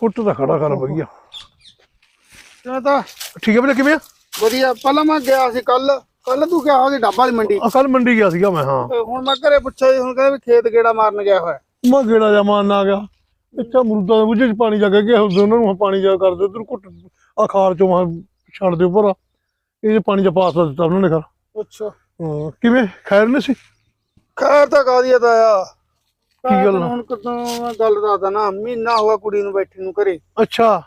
ਪੁੱਟ ਦਾ ਖੜਾ ਕਰ ਵਧੀਆ। ਕਿਵੇਂ ਤਾਂ ਠੀਕ ਹੈ ਵੀਰੇ ਕਿਵੇਂ ਆ? ਵਧੀਆ। ਪਹਿਲਾਂ ਮੈਂ ਗਿਆ ਸੀ ਕੱਲ ਕੱਲ ਤੂੰ ਗਿਆ ਉਹਦੀ ਡੱਬਾ ਵਾਲੀ ਮੰਡੀ। ਕੱਲ ਮੰਡੀ ਗਿਆ ਸੀਗਾ ਮੈਂ ਹਾਂ। ਤੇ ਹੁਣ ਮੈਂ ਘਰੇ ਪੁੱਛਿਆ ਜੀ ਹੁਣ ਕਹਿੰਦੇ ਵੀ ਖੇਤ ਗੇੜਾ ਮਾਰਨ ਗਿਆ ਹੋਇਆ। ਮੈਂ ਗੇੜਾ ਜਾ ਮਾਰਨ ਆ ਗਿਆ। ਇੱਥੇ ਅਮਰੂਦਾਂ ਦੇ ਬੁੱਝੇ ਚ ਪਾਣੀ ਜਾ ਕੇ ਗਿਆ ਉਹਨਾਂ ਨੂੰ ਪਾਣੀ ਜਾ ਕਰ ਦਿਓ। ਉਧਰ ਘੁੱਟ ਆ ਖਾਲ ਚੋਂ ਮੈਂ ਛੱਡ ਦਿਓ ਉੱਪਰ। ਇਹ 'ਚ ਪਾਣੀ ਜਾ ਪਾਸ ਦਿੱਤਾ ਉਹਨਾਂ ਨੇ ਕਰ ਅੱਛਾ। ਹਾਂ, ਕਿਵੇਂ? ਖੈਰ ਨਹੀਂ ਸੀ? ਖੈਰ ਤਾਂ ਕਾਦੀ ਆ ਤਾਇਆ। ਕੀ ਗੱਲ? ਹੁਣ ਕਦੋਂ ਮੈਂ ਗੱਲ ਦੱਸਦਾ ਨਾ ਮਹੀਨਾ ਹੋਇਆ ਕੁੜੀ ਨੂੰ ਬੈਠੀ ਨੂੰ ਘਰੇ। ਅੱਛਾ।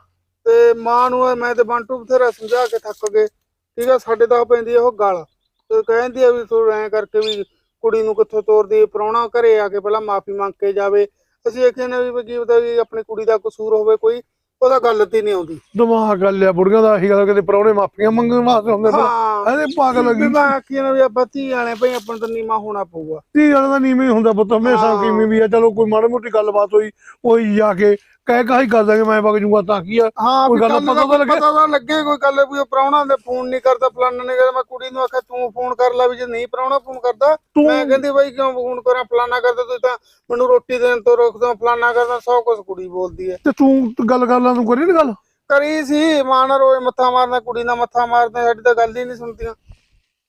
ਤੇ ਮਾਂ ਨੂੰ ਮੈਂ ਤੇ ਬੰਟੂ ਬਥੇਰਾ ਸਮਝਾ ਕੇ ਥੱਕ ਗਏ। ਠੀਕ ਆ ਸਾਡੇ ਤਾਂ ਪੈਂਦੀ ਆ ਉਹ ਗੱਲ। ਤੇ ਕਹਿੰਦੀ ਆ ਵੀ ਤੂੰ ਐਂ ਕਰਕੇ ਵੀ ਕੁੜੀ ਨੂੰ ਕਿੱਥੋਂ ਤੋਰਦੀ ਪ੍ਰਾਹੁਣਾ ਘਰੇ ਆ ਕੇ ਪਹਿਲਾਂ ਮਾਫੀ ਮੰਗ ਕੇ ਜਾਵੇ। ਅਸੀਂ ਇਹ ਕਹਿੰਦੇ ਵੀ ਕੀ ਪਤਾ ਵੀ ਆਪਣੀ ਕੁੜੀ ਦਾ ਕਸੂਰ ਹੋਵੇ ਕੋਈ ਉਹਦਾ ਗੱਲ ਤੇ ਨਹੀਂ ਆਉਂਦੀ। ਦਿਮਾਗ ਗੱਲ ਆ ਬੁੜੀਆਂ ਦਾ ਇਹੀ ਗੱਲ ਕਿਤੇ ਪਰੌਣੇ ਮਾਫੀਆਂ ਮੰਗਣ ਵਾਸਤੇ ਹੁੰਦੇ ਨੇ। ਹਾਂ। ਇਹਦੇ ਪਾਗਲ ਲੱਗੀ ਮੈਂ ਆਖੀ ਨਾ ਵੀ ਆਪਾਂ ਧੀ ਆਣੇ ਭਈ ਆਪਾਂ ਨੂੰ ਤਾਂ ਨੀਮਾ ਹੋਣਾ ਪਊਗਾ। ਤੀ ਵਾਲਾ ਦਾ ਨੀਵੇਂ ਹੀ ਹੁੰਦਾ ਪੁੱਤ ਹਮੇਸ਼ਾ। ਕਿਵੇਂ ਵੀ ਆ ਚਲੋ ਕੋਈ ਮਾੜੀ ਮੋਟੀ ਗੱਲਬਾਤ ਹੋਈ ਉਹੀ ਜਾ ਕੇ ਕਹਿ ਕਹੀ ਕਰ ਦਾਂਗੇ ਮੈਂ ਵਗ ਜੂਗਾ ਤਾਂ ਕੀ ਆ? ਹਾਂ ਕੋਈ ਗੱਲ ਪਤਾ ਦਾ ਤਾਂ ਲੱਗੇ। ਪਤਾ ਤਾਂ ਲੱਗੇ ਕੋਈ ਗੱਲ ਵੀ ਪ੍ਰਾਹੁਣਾ ਦੇ ਫੋਨ ਨਹੀਂ ਕਰਦਾ ਫਲਾਣਾ ਨੇ ਕਹਿੰਦਾ ਮੈਂ ਕੁੜੀ ਨੂੰ ਆਖਿਆ ਤੂੰ ਫੋਨ ਕਰ ਲੈ ਵੀ ਜੇ ਨਹੀਂ ਪ੍ਰਾਹੁਣਾ ਫੋਨ ਕਰਦਾ ਤੂੰ ਮੈਂ ਕਹਿੰਦੀ ਬਾਈ ਕਿਉਂ ਫੋਨ ਕਰਾਂ ਫਲਾਣਾ ਕਰਦਾ ਤੂੰ ਤਾਂ ਮੈਨੂੰ ਰੋਟੀ ਦੇਣ ਤੋਂ ਰੋਕਦਾ ਫਲਾਣਾ ਕਰਦਾ ਸੌ ਕੁਛ ਕੁੜੀ ਬੋਲਦੀ ਹੈ। ਤੇ ਤੂੰ ਗੱਲ ਕਰ ਲਾ ਤੂੰ ਕਰੀ ਨੀ ਗੱਲ? ਕਰੀ ਸੀ ਮਾਂ ਨਾਲ ਰੋਏ ਮੱਥਾ ਮਾਰਨਾ ਕੁੜੀ ਨਾਲ ਮੱਥਾ ਮਾਰਦਾ ਸਾਡੀ ਤਾਂ ਗੱਲ ਹੀ ਨਹੀਂ ਸੁਣਦੀਆਂ।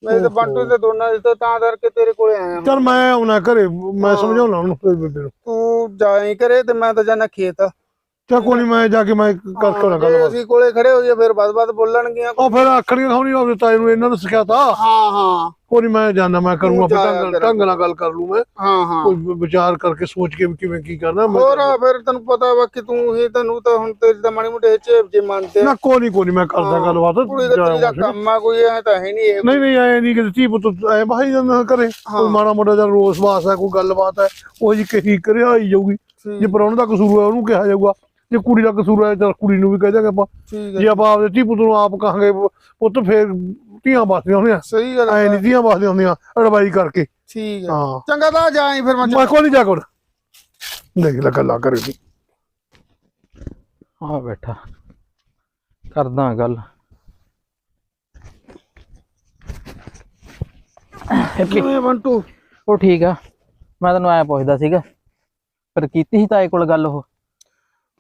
ਮੇਰੇ ਤਾਂ ਬੰਟੂ ਦੇ ਦੋਨਾਂ ਦੇ ਤਾਂ ਤਾਂ ਕਰਕੇ ਤੇਰੇ ਕੋਲੇ ਆਇਆ। ਚਲ ਮੈਂ ਆਉਣਾ ਘਰੇ ਮੈਂ ਸਮਝਾਉਣਾ ਉਹਨੂੰ। ਤੂੰ ਜਾਈ ਕਰੇ ਤੇ ਮੈਂ ਤਾਂ ਜਾਣਾ ਖੇਤ ਚਾ ਕੋਈ ਨੀ ਮੈਂ ਜਾ ਕੇ ਮੈਂ ਕਰ ਕਰਾਂ ਜੇ ਗੱਲ ਅਸੀਂ ਕੋਲੇ ਖੜੇ ਹੋ ਜਾਈਏ ਫਿਰ ਬਾਦ-ਬਾਦ ਬੋਲਣਗੀਆਂ। ਉਹ ਫਿਰ ਆਖਣੀਆਂ ਖਾਣੀ ਹੋਵੇ ਤਾਏ ਨੂੰ ਇਹਨਾਂ ਨੂੰ ਸਿਖਾਤਾ। ਹਾਂ ਹਾਂ। ਕੋਈ ਨੀ ਮੈਂ ਜਾਣਾ ਮੈਂ ਕਰੂੰਗਾ ਫਿਰ ਜਾਇਆ ਢੰਗ ਕਰ। ਢੰਗ ਨਾਲ ਗੱਲ ਕਰ ਲੂ ਮੈਂ। ਹਾਂ ਹਾਂ। ਕੋਈ ਵਿ- ਵਿਚਾਰ ਕਰਕੇ ਸੋਚ ਕੇ ਵੀ ਕਿਵੇਂ ਕੀ ਕਰਨਾ ਮੈਂ ਹੋਰ ਆ, ਫਿਰ ਤੈਨੂੰ ਪਤਾ ਵਾ ਕਿ ਤੂੰ ਇਹ ਤੈਨੂੰ ਤਾਂ ਹੁਣ ਤੇਰੀ ਤਾਂ ਮਾੜੀ ਮੋਟੇ ਚੇਪ ਜੇ ਮੰਨਦੇ। ਨਾ ਕੋਈ ਨੀ ਕੋਈ ਨੀ ਮੈਂ ਕਰਦਾ ਹਾਂ, ਗੱਲਬਾਤ। ਕੁੜੀ ਦਾ ਤੇਰੀ ਦਾ ਜਾਇਆ ਕੰਮ ਆ ਕੋਈ ਐ ਤਾਂ ਹੈ ਨਹੀਂ ਇਹ। ਨਹੀਂ ਨਹੀਂ ਐ ਨਹੀਂ ਕਿ ਧੀ ਪੁੱਤ ਐ ਬਾਈ ਜਾਂਦਾ ਕਰੇ ਕੋਈ ਮਾੜਾ ਮੋਟਾ ਜਿਹਾ ਰੋਸ ਵਾਸ ਹੈ ਕੋਈ ਗੱਲਬਾਤ ਹੈ ਉਹ ਜੀ ਕਹੀ ਕਰਿਆ ਹੀ ਜਾਊਗੀ। ਜੇ ਪਰੌਣ ਦਾ ਕਸੂਰ ਹੈ ਉਹਨੂੰ ਕਿਹਾ ਜਾਊਗਾ। ਜੇ ਕੁੜੀ ਦਾ ਕਸੂਰ ਹੈ ਤਾਂ ਕੁੜੀ ਨੂੰ ਵੀ ਕਹਿ ਦਾਂਗੇ ਆਪਾਂ। ਠੀਕ ਹੈ ਜੇ ਆਪਾਂ ਆਪਦੇ ਧੀ ਪੁੱਤ ਨੂੰ ਆਪ ਕਹਾਂਗੇ ਪੁੱਤ ਫੇਰ ਧੀਆਂ ਵਾਸਤੇ ਹੁੰਦੀਆਂ। ਸਹੀ ਗੱਲ ਐ ਨਹੀਂ ਧੀਆਂ ਵਾਸਤੇ ਹੁੰਦੀਆਂ ਅੜਵਾਈ ਕਰਕੇ। ਠੀਕ ਹੈ। ਹਾਂ। ਚੰਗਾ ਤਾਂ ਜਾਈ ਫਿਰ ਮੈਂ ਮੈਂ ਕੋਈ ਨਹੀਂ ਜਾ ਕੋਲ ਦੇਖ ਲੈ ਗੱਲਾਂ ਕਰੇਗੀ ਆ ਬੈਠਾ। ਕਰਦਾ ਗੱਲ। ਕਿਵੇਂ ਬੰਟੂ ਉਹ ਠੀਕ ਆ। ਮੈਂ ਤੈਨੂੰ ਐ ਪੁੱਛਦਾ ਸੀਗਾ। ਪਰ ਕੀਤੀ ਸੀ ਤਾਏ ਕੋਲ ਗੱਲ ਉਹ?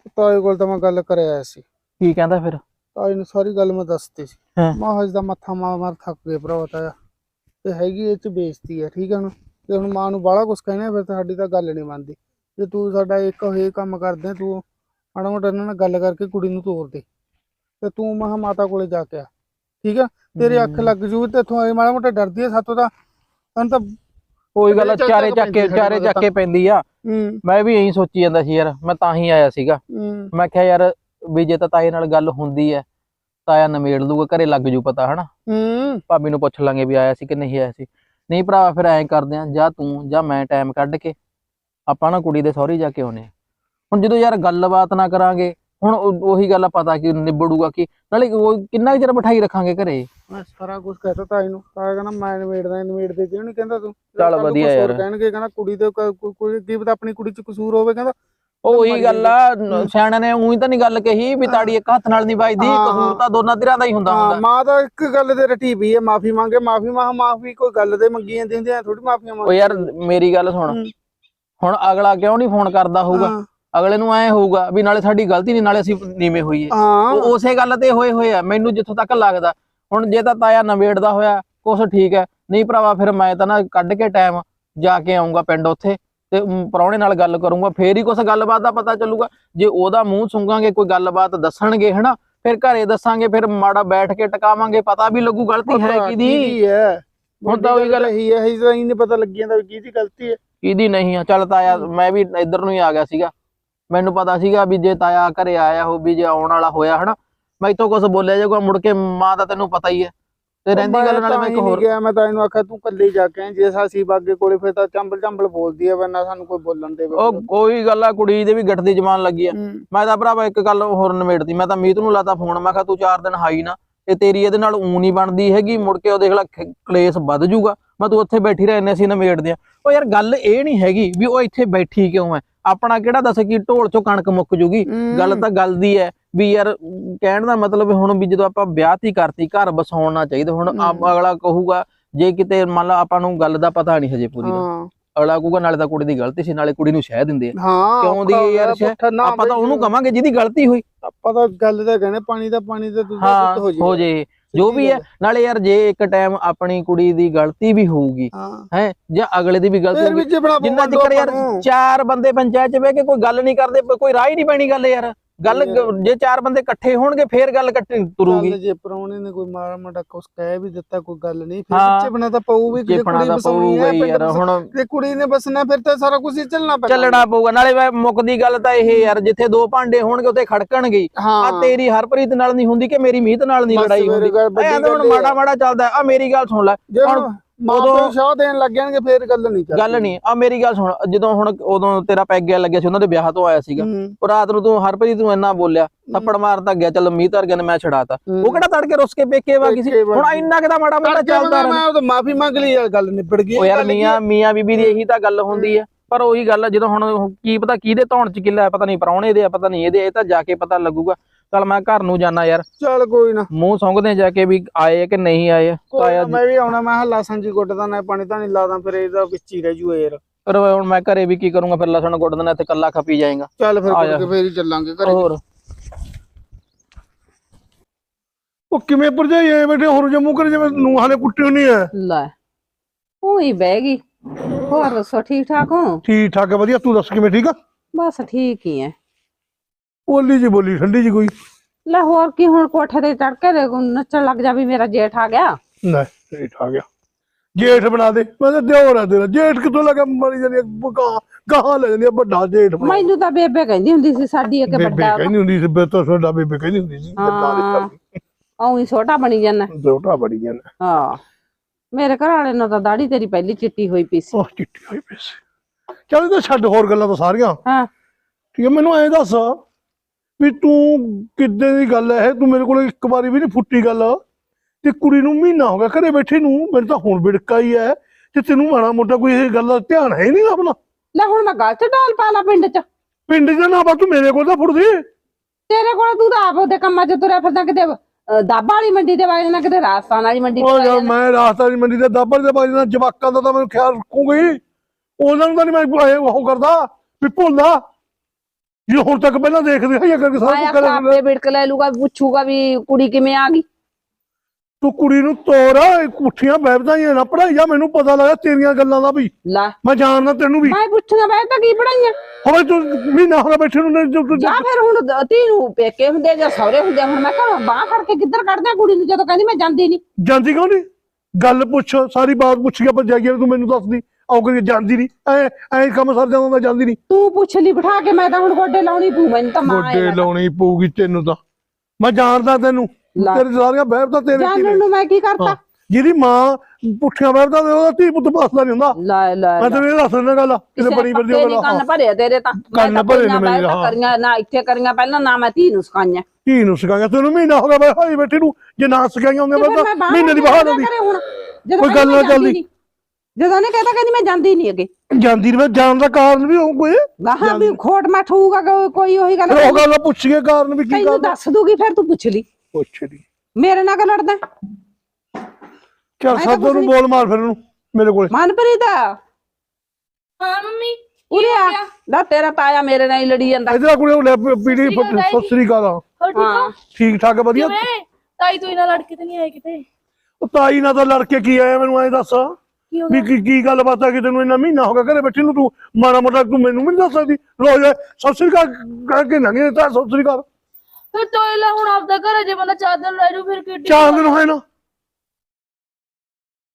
ਤਾਏ ਕੋਲ ਤਾਂ ਮੈਂ ਗੱਲ ਕਰ ਆਇਆ ਸੀ। ਕੀ ਕਹਿੰਦਾ ਫਿਰ? ਤਾਏ ਨੂੰ ਸਾਰੀ ਗੱਲ ਮੈਂ ਦੱਸਤੀ ਸੀ। ਹਾਂ। ਮਾਂ ਹਜ ਦਾ ਮੱਥਾ ਮਾਰ ਮਾਰ ਥੱਕ ਗਏ ਭਰਾ ਤਾਇਆ। ਤੇ ਹੈਗੀ ਇਹ ਚ ਬੇਇੱਜ਼ਤੀ ਹੈ ਠੀਕ ਹੈ ਨਾ? ਤੇ ਹੁਣ ਮਾਂ ਨੂੰ ਬਾਹਲਾ ਕੁਛ ਕਹਿਣਾ ਫਿਰ ਤਾਂ ਸਾਡੀ ਤਾਂ ਗੱਲ ਨਹੀਂ ਮੰਨਦੀ। ਜੇ ਤੂੰ ਸਾਡਾ ਇੱਕ ਹੋਏ ਕੰਮ ਕਰਦੇ ਤੂੰ ਮਾੜਾ ਮੋਟਾ ਇਹਨਾਂ ਨਾਲ ਗੱਲ ਕਰਕੇ ਕੁੜੀ ਨੂੰ ਤੋਰ ਦੇ। ਤੇ ਤੂੰ ਮਹਾ ਮਾਤਾ ਕੋਲੇ ਜਾ ਕੇ ਆ ਠੀਕ ਆ? ਤੇਰੇ ਅੱਖ ਲੱਗ ਜੂ ਤੇ ਤੂੰ ਇਹ ਮਾੜਾ ਮੋਟਾ ਡਰਦੀ ਹੈ ਸਾਤੋਂ ਤਾਂ ਤੈਨੂੰ ਤਾਂ ਕੋਈ ਗੱਲ ਆ, ਚਾਰੇ ਚੱਕ ਕੇ ਚਾਰੇ ਚੱਕ ਕੇ ਪੈਂਦੀ ਆ। ਹੂੰ। ਮੈਂ ਵੀ ਇਹੀ ਸੋਚੀ ਜਾਂਦਾ ਸੀ ਯਾਰ ਮੈਂ ਤਾਂ ਹੀ ਆਇਆ ਸੀਗਾ। ਹੂੰ। ਮੈਂ ਕਿਹਾ ਯਾਰ ਵੀ ਜੇ ਤਾਂ ਤਾਏ ਨਾਲ ਗੱਲ ਹੁੰਦੀ ਐ ਤਾਇਆ ਨਮੇੜ ਲੂਗਾ ਘਰੇ ਲੱਗ ਜੂ ਪਤਾ ਹਨਾ? ਹੂੰ। ਭਾਬੀ ਨੂੰ ਪੁੱਛ ਲਾਂਗੇ ਵੀ ਆਇਆ ਸੀ ਕਿ ਨਹੀਂ ਆਇਆ ਸੀ। ਨਹੀਂ ਭਰਾ ਫਿਰ ਐਂ ਕਰਦੇ ਆ ਜਾਂ ਤੂੰ ਜਾਂ ਮੈਂ ਟਾਈਮ ਕੱਢ ਕੇ ਆਪਾਂ ਨਾ ਕੁੜੀ ਦੇ ਸਹੁਰੇ ਜਾ ਕੇ ਆਉਨੇ ਆ। ਹੁਣ ਜਦੋਂ ਯਾਰ ਗੱਲਬਾਤ ਨਾ ਕਰਾਂਗੇ ਹੁਣ ਉਹ- ਉਹੀ ਗੱਲ ਆ ਪਤਾ ਕਿ ਨਿਬੜੂਗਾ ਕਿ ਨਾਲੇ ਉਹ ਕਿੰਨਾ ਕੁ ਚਿਰ ਬਿਠਾਈ ਰੱਖਾਂਗੇ ਘਰੇ? ਮੈਂ ਸਾਰਾ ਕੁਝ ਕਹਤਾ ਤਾਈ ਨੂੰ ਤਾਇਆ ਕਹਿੰਦਾ ਮੈਂ ਨਿਬੇੜਦਾ ਨਿਬੇੜਦੇ ਕਿਉਂ ਨਹੀਂ ਕਹਿੰਦਾ ਤੂੰ? ਚੱਲ ਕੱਲ੍ਹ ਨੂੰ ਵਧੀਆ ਕੁਛ ਹੋਰ ਯਾਰ। ਕਹਿਣਗੇ ਕਹਿੰਦਾ ਕੁੜੀ ਦੇ ਕ- ਕੋਈ- ਕੋਈ ਕੀ ਪਤਾ ਆਪਣੀ ਕੁੜੀ ਚ ਕਸੂਰ ਹੋਵੇ ਕਹਿੰਦਾ। ਉਹ ਉਹੀ ਗੱਲ ਆ ਨ- ਸਿਆਣਿਆਂ ਨੇ ਉਹੀ ਤਾਂ ਨਹੀਂ ਗੱਲ ਕਹੀ ਵੀ ਤਾੜੀ ਇੱਕ ਹੱਥ ਨਾਲ ਨਹੀਂ ਵੱਜਦੀ ਹਾਂ, ਕਸੂਰ। ਤਾਂ ਦੋਨਾਂ ਧਿਰਾਂ ਦਾ ਹੀ ਹੁੰਦਾ ਹਾਂ ਹੁੰਦਾ। ਮਾਂ ਤਾਂ ਇੱਕ ਗੱਲ ਤੇ ਰਟੀ ਵੀ ਹੈ ਮਾਫੀ ਮੰਗੇ ਮਾਫੀ ਮਾਹ ਮਾਫੀ ਕੋਈ ਗੱਲ ਦੇ ਮੰਗੀ ਜਾਂਦੀ ਹੁੰਦੀ ਐ ਥੋੜੀ ਮਾਫੀਆਂ ਉਹ ਯਾਰ ਮੇਰੀ ਗੱਲ ਸੁਣ। ਹੁਣ ਅਗਲਾ ਕਿਉਂ ਨਹੀਂ ਫੋਨ ਕਰਦਾ ਹੋਊਗਾ? ਅਗਲੇ ਨੂੰ ਐ ਹੋਊਗਾ ਵੀ ਨਾਲੇ ਸਾਡੀ ਗਲਤੀ ਨਹੀਂ ਨਾਲੇ ਅਸੀਂ ਨੀਵੇਂ ਹੋਈਏ। ਹਾਂ। ਉਹ ਉਸੇ ਗੱਲ ਤੇ ਹੋਏ ਹੋਏ ਆ ਮੈਨੂੰ ਜਿੱਥੋਂ ਤੱਕ ਲੱਗਦਾ ਹੁਣ ਜੇ ਤਾਂ ਤਾਇਆ ਨਵੇੜਦਾ ਹੋਇਆ ਕੁਛ ਠੀਕ ਹੈ ਨਹੀਂ ਭਰਾਵਾ ਫਿਰ ਮੈਂ ਤਾਂ ਨਾ ਕੱਢ ਕੇ ਟਾਈਮ ਜਾ ਕੇ ਆਉਂਗਾ ਪਿੰਡ ਉੱਥੇ ਤੇ ਪਰੌਣੇ ਨਾਲ ਗੱਲ ਕਰੂੰਗਾ ਫੇਰ ਹੀ ਕੁਛ ਗੱਲਬਾਤ ਦਾ ਪਤਾ ਚੱਲੂਗਾ। ਜੇ ਉਹਦਾ ਮੂੰਹ ਸੁੰਘਾਂਗੇ ਕੋਈ ਗੱਲਬਾਤ ਦੱਸਣਗੇ ਹਨਾ ਫਿਰ ਘਰੇ ਦੱਸਾਂਗੇ ਫਿਰ ਮਾੜਾ ਬੈਠ ਕੇ ਟਿਕਾਵਾਂਗੇ ਪਤਾ ਵੀ ਲੱਗੂ ਗਲਤੀ ਹੈ ਕਿਹਦੀ। ਹੈ ਹੁਣ ਤਾਂ ਉਹੀ ਗੱਲ ਇਹੀ ਹੈ ਇਹੀ ਤਾਂ ਹੀ ਨਹੀਂ ਪਤਾ ਲੱਗੀ ਜਾਂਦਾ ਵੀ ਕਿਹਦੀ ਗਲਤੀ ਹੈ। ਕਿਹਦੀ ਨਹੀਂ ਆ ਚੱਲ ਤਾਇਆ ਮੈਂ ਵੀ ਇੱਧਰ ਨੂੰ ਹੀ ਆ ਗਿਆ ਸੀਗਾ। ਮੈਨੂੰ ਪਤਾ ਸੀਗਾ ਵੀ ਜੇ ਤਾਇਆ ਘਰੇ ਆਇਆ ਹੋ ਵੀ ਜੇ ਆਉਣ ਵਾਲਾ ਹੋਇਆ ਹਨਾ ਮੈਂ ਇੱਥੋਂ ਕੁਝ ਬੋਲਿਆ ਜਾਊਗਾ ਮੁੜ ਕੇ ਮਾਂ ਦਾ ਤੈਨੂੰ ਪਤਾ ਹੀ ਹੈ। ਤੇ ਰਹਿੰਦੀ ਗੱਲ ਨਾਲ ਮੈਂ ਇੱਕ ਹੋਰ ਗਿਆ ਮੈਂ ਤਾਂ ਇਹਨੂੰ ਆਖਿਆ ਤੂੰ ਕੱਲੇ ਜਾ ਕੇ ਜੇ ਸਾਸੀ ਬਾਗੇ ਕੋਲੇ ਫਿਰ ਤਾਂ ਚੰਬਲ ਚੰਬਲ ਬੋਲਦੀ ਹੈ ਵਰਨਾ ਸਾਨੂੰ ਕੋਈ ਬੋਲਣ ਦੇਵੇ। ਉਹ ਕੋਈ ਗੱਲ ਆ ਕੁੜੀ ਦੇ ਵੀ ਗੱਠ ਦੀ ਜਮਾਨ ਲੱਗੀ ਆ। ਮੈਂ ਤਾਂ ਭਰਾਵਾ ਇੱਕ ਗੱਲ ਹੋਰ ਨਿਮੇੜਦੀ ਮੈਂ ਤਾਂ ਮੀਤ ਨੂੰ ਲਾਤਾ ਫੋਨ ਮੈਂ ਕਿਹਾ ਤੂੰ ਚਾਰ ਦਿਨ ਹਾਈ ਨਾ ਤੇ ਤੇਰੀ ਇਹਦੇ ਨਾਲ ਊ ਨਹੀਂ ਬਣਦੀ ਹੈਗੀ ਮੁੜ ਕੇ ਉਹ ਦੇਖ ਲੈ ਕਲੇਸ਼ ਵੱਧ ਜਾਊਗਾ ਮੈਂ ਤੂੰ ਉੱਥੇ ਬੈਠੀ ਰਹੇ ਨੇ ਅਸੀਂ ਨਿਮੇੜਦੇ ਆ। ਉਹ ਯਾਰ ਗੱਲ ਇਹ ਨਹੀਂ ਹੈਗੀ ਵੀ ਉਹ ਇੱਥੇ ਬੈਠੀ ਕਿਉਂ ਹੈ? ਆਪਣਾ ਕਿਹੜਾ ਦੱਸ ਕਿ ਢੋਲ ਚੋਂ ਕਣਕ ਮੁੱਕ ਜੂਗੀ? ਗੱਲ ਤਾਂ ਗੱਲ ਦੀ ਹੈ ਵੀ ਯਾਰ ਕਹਿਣ ਦਾ ਮਤਲਬ ਹੁਣ ਵੀ ਜਦੋਂ ਆਪਾਂ ਵਿਆਹ ਤੀ ਕਰਤੀ ਘਰ ਬਸਾਉਣਾ ਚਾਹੀਦਾ ਹੁਣ। ਅਗਲਾ ਕਹੂਗਾ ਜੇ ਕਿਤੇ ਮੰਨ ਲਾ ਆਪਾਂ ਨੂੰ ਗੱਲ ਦਾ ਪਤਾ ਨਹੀਂ ਹਜੇ ਪੂਰੀ ਦਾ। ਅਗਲਾ ਕਹੂਗਾ ਨਾਲੇ ਤਾਂ ਕੁੜੀ ਦੀ ਗਲਤੀ ਸੀ ਨਾਲੇ ਕੁੜੀ ਨੂੰ ਸ਼ਹਿ ਦਿੰਦੇ ਆ। ਕਿਉਂ ਦੀ ਯਾਰ ਆਪਾਂ ਤਾਂ ਉਹਨੂੰ ਕਵਾਂਗੇ ਜਿਹਦੀ ਗਲਤੀ ਹੋਈ। ਆਪਾਂ ਤਾਂ ਗੱਲ ਤਾਂ ਕਹਿੰਦੇ ਪਾਣੀ ਦਾ ਪਾਣੀ ਤੇ ਦੂਜਾ ਹਾਂ ਜੀ ਜੇ ਵੀ ਹੈ ਨਾਲੇ ਯਾਰ ਜੇ ਇੱਕ ਟਾਈਮ ਆਪਣੀ ਕੁੜੀ ਦੀ ਗਲਤੀ ਵੀ ਹੋਊਗੀ ਹਾਂ। ਜਾਂ ਅਗਲੇ ਦੀ ਵੀ ਗਲਤੀ ਹੋਊਗੀ ਜਿੰਨਾ ਚਿਰ ਯਾਰ ਚਾਰ ਬੰਦੇ ਪੰਚਾਇਤ ਚ ਬਹਿ ਕੇ ਕੋਈ ਗੱਲ ਨਹੀਂ ਕਰਦੇ ਕੋਈ ਰਾਹ ਹੀ ਨਹੀਂ ਪੈਣੀ ਗੱਲ ਯਾਰ। ਗੱਲ ਗ- ਜੇ ਚਾਰ ਬੰਦੇ ਇਕੱਠੇ ਹੋਣਗੇ ਫੇਰ ਗੱਲ ਇਕੱਠੀ ਤੁਰੂਗੀ। ਜੇ ਪਰੌਣੇ ਨੇ ਕੋਈ ਮਾੜਾ ਮੋਟਾ ਕੁਛ ਕਹਿ ਵੀ ਦਿੱਤਾ ਕੋਈ ਗੱਲ ਨਹੀਂ ਫਿਰ ਹਾਂ। ਬਣਾ ਤਾਂ ਪਊ ਵੀ ਜੇ ਜੇ ਪਣਾ ਕੁੜੀ ਦਾ ਪਊਗਾ ਹੈ ਹੀ ਪਿੰਡ ਯਾਰ ਹੁਣ ਜੇ ਕੁੜੀ ਨੇ ਬਸਣਾ ਫਿਰ ਤਾਂ ਸਾਰਾ ਕੁਝ ਹੀ ਚੱਲਣਾ ਪੈਣਾ। ਚੱਲਣਾ ਪਊਗਾ ਨਾਲੇ ਵੈ ਮੁੱਕਦੀ ਗੱਲ ਤਾਂ ਇਹ ਯਾਰ ਜਿੱਥੇ ਦੋ ਭਾਂਡੇ ਹੋਣਗੇ ਉੱਥੇ ਖੜਕਣਗੇ। ਆ ਹਾਂ। ਤੇਰੀ ਹਰਪ੍ਰੀਤ ਨਾਲ ਨਹੀਂ ਹੁੰਦੀ ਕਿ ਮੇਰੀ ਮੀਤ ਨਾਲ ਨਹੀਂ ਬਸ ਲੜਾਈ ਮੇਰੀ ਹੁੰਦੀ? ਗੱਲ ਵੱਡੀ ਐਂ ਤਾਂ ਹੁਣ ਗੱਲ ਇਹ ਮਾੜਾ ਮਾੜਾ ਚੱਲਦਾ। ਆ ਮੇਰੀ ਗੱਲ ਸੁਣ ਲੈ। ਜੇ ਹੁਣ ਹੁਣ ਮਾਂ ਉਦੋਂ- ਸ਼ਾਹ ਦੇਣ ਲੱਗ ਜਾਣਗੇ ਫਿਰ ਗੱਲ ਨਹੀਂ ਚੱਲਦੀ। ਗੱਲ ਨਹੀਂ। ਆ ਮੇਰੀ ਗੱਲ ਸੁਣ ਜਦੋਂ ਹੁਣ ਉਦੋਂ ਤੇਰਾ ਪੈਗ ਗਿਆ ਲੱਗਿਆ ਸੀ ਉਹਨਾਂ ਦੇ ਵਿਆਹ ਤੋਂ ਆਇਆ ਸੀਗਾ। ਉਹ ਰਾਤ ਨੂੰ ਤੂੰ ਹਰਪ੍ਰੀਤ ਨੂੰ ਇੰਨਾ ਬੋਲਿਆ ਥੱਪੜ ਮਾਰਦਾ ਗਿਆ ਚੱਲ ਮੀਤ ਵਰਗੇ ਨੇ ਮੈਂ ਛਡਾਤਾ। ਹੂੰ। ਉਹ ਕਿਹੜਾ ਤੜਕੇ ਰੁੱਸ ਕੇ ਪੇਕੇ ਵਾਗੀ ਸੀ? ਪੇਕੇ ਵਗ ਹੁਣ। ਇੰਨਾ ਕਿਦਾ ਮਾੜਾ ਮੋਟਾ ਚੱਲਦਾ ਮੈਂ ਉਹ ਤਾਂ ਮਾਫੀ ਮੰਗ ਲਈ ਯਾਰ ਗੱਲ ਨਿਬੜ ਗਈ। ਉਹ ਯਾਰ ਮੀਆਂ ਮੀਆਂ ਬੀਬੀ ਦੀ ਇਹੀ ਤਾਂ ਗੱਲ ਹੁੰਦੀ ਆ। ਪਰ ਉਹੀ ਗੱਲ ਆ ਜਦੋਂ ਹੁਣ ਕੀ ਪਤਾ ਕਿਹਦੇ ਧੌਣ ਚ ਕਿੱਲਾ ਪਤਾ ਨਹੀਂ ਪਰੌਣੇ ਦੇ ਆ ਪਤਾ ਨਹੀਂ ਇਹਦੇ ਇਹ ਤਾਂ ਜਾ ਕੇ ਪਤਾ ਲੱਗੂਗਾ। ਚੱਲ ਮੈਂ ਘਰ ਨੂੰ ਜਾਣਾ ਯਾਰ। ਚੱਲ ਕੋਈ ਨਾ। ਮੂੰਹ ਸੌਂਗਦੇ ਜਾ ਕੇ ਵੀ ਆਏ ਕਿ ਨਹੀਂ ਆਏ ਕੋਈ ਨਾ, ਮੈਂ ਵੀ ਆਉਣਾ ਮੈਂ ਹੱਲਾ ਸੰਜੀ ਗੁੱਟਦਾ ਨਾ ਪਾਣੀ ਤਾਂ ਨਹੀਂ ਲਾਦਾ ਫਿਰ ਇਹਦਾ ਵਿੱਚ ਹੀ ਰਹਿ ਜੂ ਯਾਰ। ਪਰ ਹੁਣ ਮੈਂ ਘਰੇ ਵੀ ਕੀ ਕਰੂੰਗਾ ਫਿਰ ਲਸਣ ਗੁੱਟ ਦੇਣਾ ਇੱਥੇ ਕੱਲਾ ਖਪੀ ਜਾਏਗਾ। ਚੱਲ ਫਿਰ ਆ। ਕੇ ਫੇਰ ਹੀ ਚੱਲਾਂਗੇ ਘਰੇ। ਹੋਰ। ਉਹ ਕਿਵੇਂ ਭਰਜਾਈ ਐ ਬੈਠੇ ਹੋਰ ਜੰਮੂ ਕਰ ਜਿਵੇਂ ਨੂੰ ਹਾਲੇ ਕੁੱਟੀ ਨਹੀਂ ਐ। ਲੈ ਉਹੀ ਬਹਿ ਗਈ। ਹੋਰ ਦੱਸੋ ਠੀਕ ਠਾਕ ਹੋ? ਠੀਕ ਠਾਕ ਹੈ ਵਧੀਆ। ਤੂੰ ਦੱਸ ਕਿਵੇਂ ਠੀਕ ਆ? ਬਸ ਠੀਕ ਹੀ ਐ। ਬੋਲੀ ਜੀ ਬੋਲੀ ਠੰਡੀ ਜੀ ਕੋਈ। ਲੈ ਹੋਰ ਕੀ ਹੁਣ ਕੋਠੇ ਤੇ ਚੜ ਕੇ ਦੇਖੋ ਨੱਚਣ ਲੱਗ ਜਾ ਵੀ ਮੇਰਾ ਜੇਠ ਆ ਗਿਆ। ਨਹੀਂ ਠੀਕ ਆ ਗਿਆ। ਜੇਠ ਬਣਾ ਦੇ ਮੈਂ ਤਾਂ ਦਿਓਰ ਆ ਤੇਰਾ। ਜੇਠ ਕਿੱਥੋਂ ਲੱਗਾ ਮਰੀ ਜਾਂਦੀ ਗਾਂ ਗਾਂ ਲੈ ਜਾਂਦੀ ਵੱਡਾ ਜੇਠ ਬਣਾ। ਮੈਨੂੰ ਤਾਂ ਬੇਬੇ ਕਹਿੰਦੀ ਹੁੰਦੀ ਸੀ ਸਾਡੀ ਇੱਕ ਬੇਬੇ ਵੱਡਾ ਕਹਿੰਦੀ ਹੁੰਦੀ ਸੀ ਬੇਤੋ ਤੁਹਾਡਾ ਬੇਬੇ ਕਹਿੰਦੀ ਹੁੰਦੀ ਸੀ ਹਾਂ। ਉਹੀ ਛੋਟਾ ਬਣੀ ਜਾਂਦਾ। ਦੋਟਾ ਬੜੀ ਜਾਂਦਾ। ਹਾਂ। ਮੇਰੇ ਘਰ ਵਾਲੇ ਨੂੰ ਤਾਂ ਦਾੜੀ ਤੇਰੀ ਪਹਿਲੀ ਚਿੱਟੀ ਹੋਈ ਪਈ ਸੀ। ਉਹ ਚਿੱਟੀ ਹੋਈ ਪਈ ਸੀ। ਚੱਲ ਤਾਂ ਛੱਡ ਹੋਰ ਗੱਲਾਂ ਤਾਂ ਸਾਰੀਆਂ। ਹਾਂ। ਠੀਕ ਹੈ ਮੈਨੂੰ ਐਂ ਦੱਸ ਵੀ ਤੂੰ ਕਿੱਦਾਂ ਦੀ ਗੱਲ ਹੈ? ਤੂੰ ਮੇਰੇ ਕੋਲ ਇੱਕ ਵਾਰੀ ਵੀ ਨਹੀਂ ਫੁੱਟੀ ਗੱਲ। ਤੇ ਕੁੜੀ ਨੂੰ ਮਹੀਨਾ ਹੋ ਗਿਆ ਘਰੇ ਬੈਠੇ ਨੂੰ। ਮੈਨੂੰ ਤਾਂ ਹੁਣ ਵਿੜਕਾ ਹੀ ਹੈ। ਤੇ ਤੈਨੂੰ ਮਾੜਾ ਮੋਟਾ ਕੋਈ ਇਹ ਗੱਲ ਦਾ ਧਿਆਨ ਹੈ ਨਹੀਂ ਆਪਣਾ। ਲੈ ਹੁਣ ਮੈਂ ਗੱਲ ਚ ਡਾਲ ਪਾ ਲਾ ਪਿੰਡ ਚ। ਪਿੰਡ ਦਾ ਨਾ ਬਾ ਤੂੰ ਮੇਰੇ ਕੋਲ ਤਾਂ ਫੁੱਟਦੀ ਤੇਰੇ ਕੋਲ ਤੂੰ ਤਾਂ ਆਪ ਉਹਦੇ ਕੰਮਾਂ ਚ ਤੁਰਿਆ ਫਿਰਦਾ ਕਿਤੇ ਦਾਬਾ ਵਾਲੀ ਮੰਡੀ ਤੇ ਵਗ ਜਾਣਾ ਕਿਤੇ ਰਾਜਸਥਾਨ ਵਾਲੀ ਮੰਡੀ ਤੇ ਉਹ ਵਗ ਯਾਰ ਜਾਣਾ ਮੈਂ ਰਾਸਤਾ ਦੀ ਮੰਡੀ ਦੇ ਦਾਬਰ ਦੇ ਬਾਜ ਨਾਲ ਜਵਾਕਾਂ ਦਾ ਤਾਂ ਮੈਨੂੰ ਖਿਆਲ ਰੱਖੂਗੀ। ਉਹਨਾਂ ਨੂੰ ਤਾਂ ਨਹੀਂ ਮੈਂ ਉਹ ਕਰਦਾ। ਵੀ ਭੁੱਲਦਾ। ਜੇ ਹੁਣ ਤੱਕ ਪਹਿਲਾਂ ਦੇਖਦੇ ਹਾਂ ਕਰਕੇ ਸਾਰਾ ਆਇਆ ਕੁਝ ਕਰ ਆਪੇ ਬਿੜਕ ਲੈ ਲੂਗਾ ਪੁੱਛੂਗਾ ਵੀ ਕੁੜੀ ਕਿਵੇਂ ਆ ਗਈ। ਤੂੰ ਕੁੜੀ ਨੂੰ ਤੋਰ ਇਹ ਪੁੱਠੀਆਂ ਬੈਬਦਾਂ ਹੀ ਨਾ ਪੜਾਈ ਜਾ ਮੈਨੂੰ ਪਤਾ ਲੱਗਾ ਤੇਰੀਆਂ ਗੱਲਾਂ ਦਾ ਵੀ। ਲੈ। ਮੈਂ ਜਾਣਦਾ ਤੈਨੂੰ ਵੀ। ਮੈਂ ਪੁੱਛਣਾ ਮੈਂ ਤਾਂ ਕੀ ਪੜਾਈਆਂ ਹੋਵੇ ਤੂੰ ਮਹੀਨਾ ਹੋ ਗਿਆ ਬੈਠੇ ਨੂੰ ਤੂੰ- ਜਾਂ ਫਿਰ ਹੁਣ ਧੀ ਨੂੰ ਪੇਕੇ ਹੁੰਦੇ ਜਾਂ ਸਹੁਰੇ ਹੁੰਦੇ ਹੁਣ ਮੈਂ ਘਰੋਂ ਬਾਹ ਫੜ ਕੇ ਕਿੱਧਰ ਕੱਢਦਾ ਕੁੜੀ ਨੂੰ ਜਦੋਂ ਕਹਿੰਦੀ ਮੈਂ ਜਾਂਦੀ ਨਹੀਂ ਜਾਂਦੀ ਕਿਉਂ ਨਹੀਂ ਗੱਲ ਪੁੱਛ ਸਾਰੀ ਬਾਤ ਪੁੱਛ ਪਰ ਜਾਈਏ ਤੂੰ ਮੈਨੂੰ ਦੱਸਦੀ ਕਰੀ ਜਾਂਦੀ ਨਹੀਂ ਐ ਐ ਕੰਮ ਸਰ ਜਾਂਦਾ ਮੈਂ ਜਾਂਦੀ ਨਹੀਂ ਤੂੰ ਪੁੱਛ ਲਈ ਬਿਠਾ ਕੇ ਮੈਂ ਤਾਂ ਹੁਣ ਗੋਡੇ ਲਾਉਣੀ ਪੂ ਮੈਨੂੰ ਤਾਂ ਮਾਂ ਗੋਡੇ ਲਾਉਣੀ ਪਊਗੀ ਤੈਨੂੰ ਤਾਂ। ਮੈਂ ਜਾਣਦਾ ਤੈਨੂੰ। ਤੇਰੀ ਸਾਰੀਆਂ ਬਹਿਬਤਾਂ ਤੇਰੇ ਕੀ ਨੇ ਜਾਣਨ ਨੂੰ ਮੈਂ ਕੀ ਕਰਤਾ। ਜਿਹਦੀ ਮਾਂ ਪੁੱਠੀਆਂ ਬਹਿਬਤਾਂ ਦੇ ਉਹਦਾ ਧੀ ਪੁੱਤ ਬਸਦਾ ਨਹੀਂ ਹੁੰਦਾ। ਲੈ ਲੈ ਮੈਂ ਤੈਨੂੰ ਦੱਸ ਦਿੰਦਾ ਗੱਲ ਕਿਤੇ ਬੜੀ ਵੱਡੀ ਤੇਰੀ ਗੱਲ ਕੰਨ ਭਰੇ ਤੇਰੇ ਤਾਂ। ਕੰਨ ਤਾਂ ਭਰੇ ਨੇ ਮੇਰੇ। ਕਰੀਆਂ ਨਾ ਇੱਥੇ ਕਰੀਆਂ ਪਹਿਲਾਂ ਨਾ ਮੈਂ ਧੀ ਨੂੰ ਸਿਖਾਈਆਂ। ਧੀ ਨੂੰ ਸਿਖਾਇਆ ਤੈਨੂੰ ਮਹੀਨਾ ਹੋ ਗਿਆ ਬਈ ਹੋਈ ਬੈਠੀ ਨੂੰ। ਜੇ ਨਾ ਸਿਖਾਈਆਂ ਹੁੰਦੀਆਂ ਤੇ ਬੰਦਾ ਮੈਂ ਮਹੀਨੇ ਦੀ ਬਾਹਰ ਜਦੋਂ ਕੋਈ ਗੱਲ ਨਾ ਚੱਲਦੀ। ਜਦੋਂ ਉਹਨੇ ਕਹਿਤਾ ਕਹਿੰਦੀ ਮੈਂ ਜਾਂਦੀ ਨਹੀਂ ਅੱਗੇ ਜਾਂਦੀ ਨਹੀਂ ਜਾਣ ਦਾ ਕਾਰਨ ਵੀ ਹੋਊ ਕੋਈ। ਗਾਹਾਂ ਵੀ ਖੋਟ ਮੈਂ ਠੂਗਾ ਕੋਈ ਉਹੀ ਗੱਲ ਫਿਰ ਉਹ ਗੱਲ ਪੁੱਛੀਏ ਕਾਰਨ ਵੀ ਕੀ ਤੈਨੂੰ ਕਰਦਾ ਦੱਸ ਦੂਗੀ ਫਿਰ ਤੂੰ ਪੁੱਛ ਲਈ। ਪੁੱਛ ਲਈ। ਮੇਰੇ ਨਾਲ ਕਿ ਲੜਦਾ? ਚੱਲ ਸਾਦੋਂ ਨੂੰ ਬੋਲ ਮਾਰ ਫਿਰ ਉਹਨੂੰ ਮੇਰੇ ਕੋਲੇ। ਮਨਪ੍ਰੀਤ! ਹਾਂ ਮੰਮੀ ਉਰੇ ਆ। ਲੈ ਤੇਰਾ ਤਾਇਆ ਮੇਰੇ ਨਾਲ ਹੀ ਲੜੀ ਜਾਂਦਾ। ਇਧਰ ਕੁੜੇ ਉਹ ਪੀੜੀ ਸਤਿ ਸ਼੍ਰੀ ਅਕਾਲ ਸਤਿ ਸ੍ਰੀ ਅਕਾਲ ਹੋਰ ਠੀਕ ਹੋ? ਠੀਕ ਠਾਕ ਵਧੀਆ? ਤਾਈ ਤੂੰ ਇਹਨਾਂ ਲੜਕੇ ਤੇ ਨਹੀਂ ਆਏ ਕਿਤੇ? ਉਹ ਤਾਈ ਨਾਲ ਤਾਂ ਲੜ ਕੇ ਕੀ ਆਇਆ ਮੈਨੂੰ ਐ ਦੱਸ। ਕੀ ਹੋ ਵੀ ਗਿਆ? ਕੀ ਕੀ ਗੱਲ ਬਾਤ ਆ ਕਿ ਤੈਨੂੰ ਇੰਨਾ ਮਹੀਨਾ ਹੋ ਗਿਆ ਘਰੇ ਬੈਠੀ ਨੂੰ ਤੂੰ? ਮਾੜਾ ਮੋਟਾ ਤੂੰ ਮੈਨੂੰ ਵੀ ਦੱਸ ਸਕਦੀ। ਰੋਜ਼ ਸਤਿ ਸ੍ਰੀ ਅਕਾਲ ਕਹਿ ਕੇ ਲੰਘੇ ਤਾਂ ਸਤਿ ਸ੍ਰੀ ਅਕਾਲ। ਫਿਰ ਤੋਇਲਾ ਹੁਣ ਆਪਦਾ ਘਰ ਜੇ ਬੰਦਾ ਚਾਰ ਦਿਨ ਰਹਿ ਜੂ ਫਿਰ ਕਿੱਡੀ ਚਾਰ ਦਿਨ ਹੋਏ ਨਾ।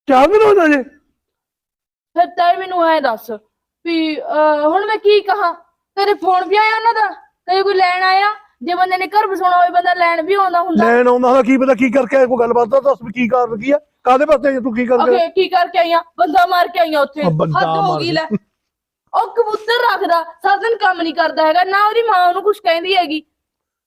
ਚਾਰ ਦਿਨ ਹੋਏ ਨਾ ਜੇ ਫਿਰ ਤਾਈ ਮੈਨੂੰ ਐ ਦੱਸ ਵੀ ਅਹ, ਹੁਣ ਮੈਂ ਕੀ ਕਹਾ? ਤੇਰੇ ਫੋਨ ਵੀ ਆਇਆ ਉਹਨਾਂ ਦਾ? ਕਦੇ ਕੋਈ ਲੈਣ ਆਇਆ? ਜੇ ਬੰਦੇ ਨੇ ਘਰ ਵਸਾਉਣਾ ਹੋਵੇ ਬੰਦਾ ਲੈਣ ਵੀ ਆਉਂਦਾ ਹੁੰਦਾ। ਲੈਣ ਆਉਂਦਾ ਕੀ ਪਤਾ ਕੀ ਕਰਕੇ ਆਇਆ, ਕੋਈ ਗੱਲਬਾਤ ਤਾਂ ਦੱਸ ਵੀ ਕੀ ਕਾਰਨ ਕੀ ਆ। ਕਾਦੇ ਵਾਸਤੇ ਆਈ ਤੂੰ ਕੀ ਕਰਕੇ ਓਕੇ ਕੀ ਕਰਕੇ ਆਈਆਂ? ਬੰਦਾ ਮਾਰ ਕੇ ਆਈਆਂ ਉੱਥੇ। ਆ, ਬੰਦਾ ਹੱਦ ਹੋ ਮਾਰ ਗਈ ਕੇ। ਲੈ। ਉਹ ਕਬੂਤਰ ਰੱਖਦਾ ਸਾਰਾ ਦਿਨ ਕੰਮ ਨਹੀਂ ਕਰਦਾ ਹੈਗਾ ਨਾ ਉਹਦੀ ਮਾਂ ਉਹਨੂੰ ਕੁਝ ਕਹਿੰਦੀ ਹੈਗੀ।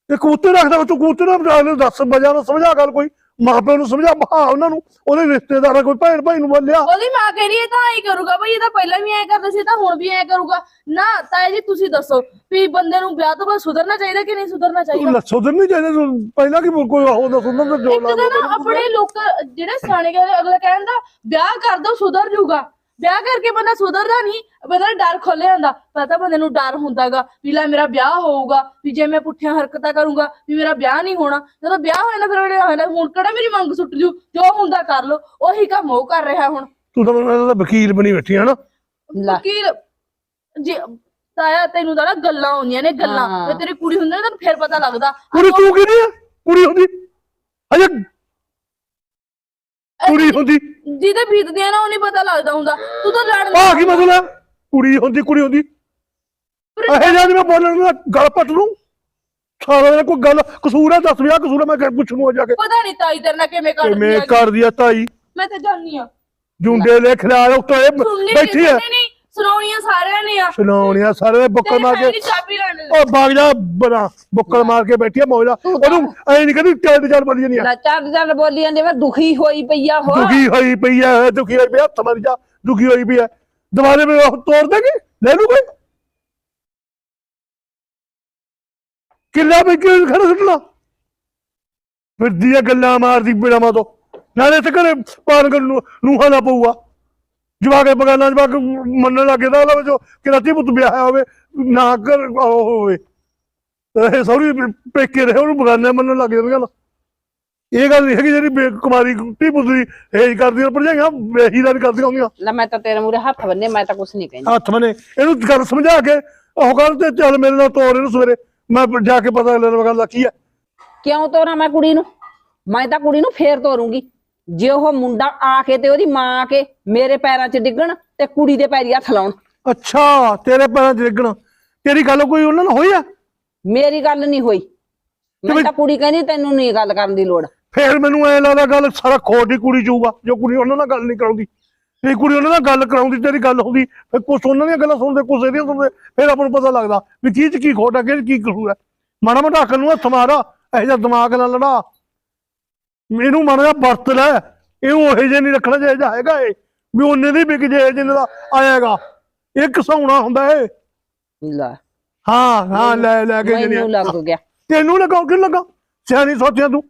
ਇਹ ਕਬੂਤਰ ਰੱਖਦਾ ਤੂੰ ਕਬੂਤਰ ਨਾ ਦੱਸ ਵਜ੍ਹਾ ਨਾਲ ਸਮਝਾ ਗੱਲ ਕੋਈ। ਮਾਪਿਆਂ ਨੂੰ ਸਮਝਾ ਬਹਾ ਉਹਨਾਂ ਨੂੰ ਉਹਦੇ ਰਿਸ਼ਤੇਦਾਰਾਂ ਕੋਈ ਭੈਣ ਭਾਈ ਨੂੰ ਬੋਲਿਆ। ਉਹਦੀ ਮਾਂ ਕਹਿੰਦੀ ਇਹ ਤਾਂ ਐਂ ਕਰੂਗਾ ਬਈ ਇਹ ਤਾਂ ਪਹਿਲਾਂ ਵੀ ਐਂ ਕਰਦਾ ਸੀ ਤਾਂ ਹੁਣ ਵੀ ਐਂ ਕਰੂਗਾ। ਨਾ ਤਾਏ ਜੀ ਤੁਸੀਂ ਦੱਸੋ ਵੀ ਬੰਦੇ ਨੂੰ ਵਿਆਹ ਤੋਂ ਬਾਅਦ ਸੁਧਰਨਾ ਚਾਹੀਦਾ ਕਿ ਨਹੀਂ ਸੁਧਰਨਾ ਚਾਹੀਦਾ? ਦਿਨ ਨਹੀਂ ਚਾਹੀਦੇ ਤੂੰ ਪਹਿਲਾਂ ਕੀ ਕੋਈ ਉਹ ਦਾ ਸੁਣਨ ਦਾ ਇੱਕ ਤਾਂ ਨਾ ਆਪਣੇ ਲੋਕ ਜਿਹੜੇ ਸਿਆਣੇ ਕਹਿੰਦੇ ਅਗਲਾ ਕਹਿੰਦਾ ਵਿਆਹ ਕਰ ਦੋ ਸੁਧਰ ਜਾਊਗਾ ਵਿਆਹ ਕਰਕੇ ਬੰਦਾ ਸੁਧਰਦਾ ਨਹੀਂ ਬੰਦਾ ਡਰ ਖੋਲੇ ਜਾਂਦਾ। ਪਤਾ ਬੰਦੇ ਨੂੰ ਡਰ ਹੁੰਦਾਗਾ ਵੀ ਲੈ ਮੇਰਾ ਵਿਆਹ ਹੋਊਗਾ ਵੀ ਜੇ ਮੈਂ ਪੁੱਠੀਆਂ ਹਰਕਤਾਂ ਕਰੂੰਗਾ ਵੀ ਮੇਰਾ ਵਿਆਹ ਨਹੀਂ ਹੋਣਾ। ਜਦੋਂ ਵਿਆਹ ਹੋਇਆ ਨਾ ਫਿਰ ਉਹਨੇ ਹੋਣਾ ਹੁਣ ਕਿਹੜਾ ਮੇਰੀ ਮੰਗ ਸੁੱਟ ਜੂ? ਜੋ ਹੁੰਦਾ ਕਰ ਲੋ ਉਹੀ ਕੰਮ ਉਹ ਕਰ ਰਿਹਾ ਹੁਣ। ਤੂੰ ਤਾਂ ਮੈਨੂੰ ਲੱਗਦਾ ਵਕੀਲ ਬਣੀ ਬੈਠੀ ਹੈ ਨਾ ਲੈ। ਵਕੀਲ ਜੀ ਤਾਇਆ ਤੈਨੂੰ ਤਾਂ ਨਾ ਗੱਲਾਂ ਆਉਂਦੀਆਂ ਨੇ ਗੱਲਾਂ। ਤੇ ਤੇਰੀ ਕੁੜੀ ਹੁੰਦੀ ਨਾ ਤੈਨੂੰ ਫਿਰ ਪਤਾ ਲੱਗਦਾ। ਕੁੜੀ ਤੂੰ ਕੀ ਨਹੀਂ ਕੁੜੀ ਹੁੰਦੀ? ਅਜੇ ਕੁੜੀ ਹੁੰਦੀ। ਜਿਹਦੇ ਬੀਤਦੀਆਂ ਨਾ ਉਹ ਨਹੀਂ ਪਤਾ ਲੱਗਦਾ ਹੁੰਦਾ। ਤੂੰ ਤਾਂ ਲੜ ਆ ਕੀ ਮਸਲਾ ਹੈ? ਕੁੜੀ ਹੁੰਦੀ ਕੁੜੀ ਹੁੰਦੀ। ਇਹ ਜਦ ਮੈਂ ਬੋਲਣ ਦਾ ਗਲ ਪੱਟ ਲੂੰ ਸਾਰਾ ਦਿਨ ਕੋਈ ਗੱਲ ਕਸੂਰ ਹੈ ਦੱਸ ਵੀ ਆ ਕਸੂਰ ਹੈ ਮੈਂ ਪੁੱਛ ਲੂੰ ਜਾ ਕੇ। ਪਤਾ ਨਹੀਂ ਤਾਈ ਤੇਰੇ ਨਾਲ ਕਿਵੇਂ ਕਰਦੀ ਕਿਵੇਂ ਹੈਗੀ। ਕਰ ਦਿਆ ਤਾਈ? ਮੈਂ ਤਾਂ ਜਾਣੀ ਆ। ਜੁੰਡੇ ਲੈ ਖਿਲਾ ਉੱਤੇ ਸੁਣਨੀ ਬੈਠੀ ਹੈ ਨਹੀਂ ਸੁਣਾਉਣੀਆਂ ਸਾਰਿਆਂ ਨੇ ਆ। ਸੁਣਾਉਣੀਆਂ ਸਾਰੇ ਬੁੱਕਲ ਤੇਰੀ ਮਾਰ ਭੈਣ ਕੇ ਦੀ ਚਾਬੀ ਲੈਣ ਉਹ ਬਾਗ ਜਾ ਬਣਾ ਬੁੱਕਲ ਮਾਰ ਕੇ ਬੈਠੀ ਹੈ ਮੌਜਾ। ਉਹਨੂੰ ਐ ਨਹੀਂ ਕਹਿੰਦੀ ਟੈਡ ਚਾਰ ਬੋਲੀ ਜਾਂਦੀ ਆ। ਲੈ ਚੱਲ ਚੱਲ ਬੋਲੀ ਜਾਂਦੇ ਵੇ ਦੁਖੀ ਹੋਈ ਪਈ ਆ ਹੋ ਦੁਖੀ ਹੋਈ ਪਈ ਹੈ ਦੁਖੀ ਹੋਈ ਪਈ ਹੈ ਹੱਥ ਮਾਰੀ ਜਾ ਦੁਖੀ ਹੋਈ ਪਈ ਹੈ ਦੁਬਾਰੇ ਵੀ ਉਹ ਤੋੜ ਦੇਗੀ? ਲੈ ਲੂ ਕੋਈ? ਕਿੱਲਾ ਵੀ ਕਿਉਂ ਖੜਾ ਸੁੱਟਣਾ? ਫਿਰਦੀ ਆ ਗੱਲਾਂ ਮਾਰਦੀ ਬਿੜਾ ਮਾ ਤੋਂ ਨਾਲੇ ਤੇ ਘਰੇ ਪਾਣ ਕਰ ਨੂੰ ਨੂੰਹਾਂ ਨਾ ਪਊਗਾ। ਜਵਾ ਕੇ ਬਗਾਨਾ ਜਵਾ ਕੇ ਮੰਨਣ ਲੱਗੇ ਤਾਂ ਉਹਦਾ ਜੋ ਕਿਰਾਤੀ ਪੁੱਤ ਵਿਆਹਿਆ ਹੋਵੇ ਨਾ ਕਰ ਉਹ ਹੋਵੇ। ਇਹ ਸੌਰੀ ਪੇਕੇ ਰਹੇ ਉਹਨੂੰ ਬਗਾਨੇ ਮੰਨਣ ਲੱਗ ਜਾਂਦੀਆਂ ਨਾ ਇਹ ਗੱਲ ਨਹੀਂ ਹੈਗੀ ਜਿਹੜੀ ਬੇਕੁਮਾਰੀ ਟੀ ਪੁੱਤਰੀ ਇਹ ਕਰਦੀਆਂ ਭਰਜਾਈਆਂ ਇਹੀ ਦਾ ਕਰਦੀਆਂ ਹੁੰਦੀਆਂ। ਲੈ ਮੈਂ ਤਾਂ ਤੇਰੇ ਮੂਰੇ ਹੱਥ ਬੰਨੇ ਮੈਂ ਤਾਂ ਕੁਛ ਨਹੀਂ ਕਹਿੰਦੀ। ਹੱਥ ਮਨੇ ਇਹਨੂੰ ਗੱਲ ਸਮਝਾ ਕੇ ਉਹ ਗੱਲ ਤੇ ਚੱਲ ਮੇਰੇ ਨਾਲ ਤੋਰ ਇਹਨੂੰ ਸਵੇਰੇ। ਮੈਂ ਜਾ ਕੇ ਪਤਾ ਲੈਣਾ ਗੱਲ ਦਾ ਕੀ ਹੈ ਕਿਉਂ ਤੋਰਾਂ ਮੈਂ ਕੁੜੀ ਨੂੰ? ਮੈਂ ਤਾਂ ਕੁੜੀ ਨੂੰ ਫੇਰ ਤੋਰੂੰਗੀ। ਜੇ ਉਹ ਮੁੰਡਾ ਆ ਕੇ ਤੇ ਉਹਦੀ ਮਾਂ ਆ ਕੇ ਮੇਰੇ ਪੈਰਾਂ 'ਚ ਡਿੱਗਣ ਤੇ ਕੁੜੀ ਦੇ ਪੈਰੀ ਹੱਥ ਲਾਉਣ। ਅੱਛਾ ਤੇਰੇ ਪੈਰਾਂ 'ਚ ਡਿੱਗਣਾ। ਤੇਰੀ ਗੱਲ ਕੋਈ ਉਹਨਾਂ ਨਾਲ ਹੋਈ ਆ? ਮੇਰੀ ਗੱਲ ਨਹੀਂ ਹੋਈ। ਮੈਂ ਤਾਂ ਕੁੜੀ ਕਹਿੰਦੀ ਤੈਨੂੰ ਨਹੀਂ ਗੱਲ ਕਰਨ ਦੀ ਲੋੜ। ਫੇਰ ਮੈਨੂੰ ਐ ਲੱਗਦਾ ਗੱਲ ਸਾਰਾ ਖੋਟ ਕੁੜੀ ਚੂਗਾ ਜੋ ਕੁੜੀ ਉਹਨਾਂ ਨਾਲ ਗੱਲ ਨਹੀਂ ਕਰਾਉਂਦੀ। ਇਹ ਕੁੜੀ ਉਹਨਾਂ ਨਾਲ ਗੱਲ ਕਰਾਉਂਦੀ ਤੇਰੀ ਗੱਲ ਹੁੰਦੀ ਫਿਰ ਕੁਛ ਉਹਨਾਂ ਦੀਆਂ ਗੱਲਾਂ ਸੁਣਦੇ ਕੁਛ ਇਹਦੀਆਂ ਸੁਣਦੇ ਫਿਰ ਆਪਾਂ ਨੂੰ ਪਤਾ ਲੱਗਦਾ ਵੀ ਕੀ ਚ ਕੀ ਖੋਟ ਹੈ 'ਚ ਕੀ ਕਸੂਰ ਹੈ ਮਾੜਾ ਮੋਟਾ ਅਕਲ ਨੂੰ ਹੱਥ ਮਾਰਾ ਇਹੋ ਜਿਹਾ ਦਿਮਾਗ ਨਾਲ ਲੜਾ। ਮੈਨੂੰ ਮਾੜਾ ਜਿਹਾ ਵਰਤ ਲੈ। ਇਹਨੂੰ ਉਹੇ ਜੇ ਨਹੀਂ ਰੱਖਣਾ ਚਾਹੀਦਾ ਹੈਗਾ ਇਹ। ਵੀ ਉਹਨੇ ਦੀ ਵਿਕ ਜੇ ਜਿੰਨੇ ਦਾ ਆਏਗਾ। ਇਹ ਘਸਾਉਣਾ ਹੁੰਦਾ ਏ ਲੈ। ਹਾਂ ਹਾਂ ਲੈ ਲੈ ਕੇ ਮੈਨੂੰ ਜਣਿਆ ਲੱਗ ਗਿਆ। ਤੈਨੂੰ ਲਗਾਉ ਕਿ ਲੱਗਾ? ਸਿਆਣੀ ਸੋਚਿਆ ਤੂੰ।